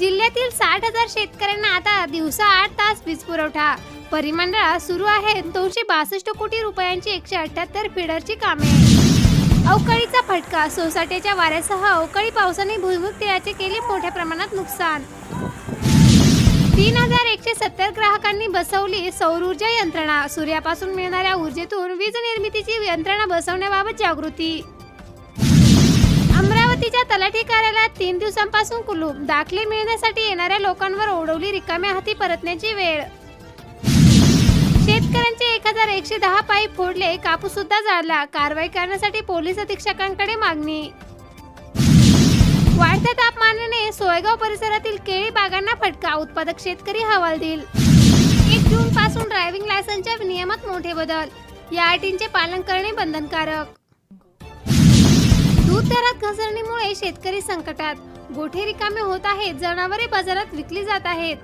जिल्ह्यातील साठ हजार शेतकऱ्यांना आता दिवसा आठ तास वीज पुरवठा. परिमंडळात सुरू आहेत दोनशे बासष्ट कोटी रुपयांची एकशे अठ्याहत्तर फिडरची कामे. अवकाळीचा फटका सोसाट्याच्या वाऱ्यासह अवकाळी पावसाने भुईमुग तिळाचे केले मोठ्या प्रमाणात नुकसान. तीन हजार एकशे सत्तर ग्राहकांनी बसवली सौर ऊर्जा यंत्रणा. सूर्यापासून मिळणाऱ्या ऊर्जेतून वीज निर्मितीची यंत्रणा बसवण्याबाबत जागृती. तलाठी कार्यालयात तीन दिवसांपासून कुलूप. दाखले मिळण्यासाठी येणाऱ्या लोकांवर ओढवली रिकाम्या हाती परतण्याची वेळ. शेतकऱ्यांचे एक हजार एकशे दहा पाईप फोडले कापूस सुद्धा जाळला. कारवाई करण्यासाठी पोलीस अधीक्षकांकडे मागणी. वाढत्या तापमानाने सोयगाव परिसरातील केळी बागांना फटका. उत्पादक शेतकरी हवालदिल. एक जून पासून ड्रायव्हिंग लायसन्सच्या नियमात मोठे बदल. या अटींचे पालन करणे बंधनकारक. दरात घसरणीमुळे शेतकरी संकटात. गोठे रिकामे होत आहेत जनावरे बाजारात विकली जात आहेत.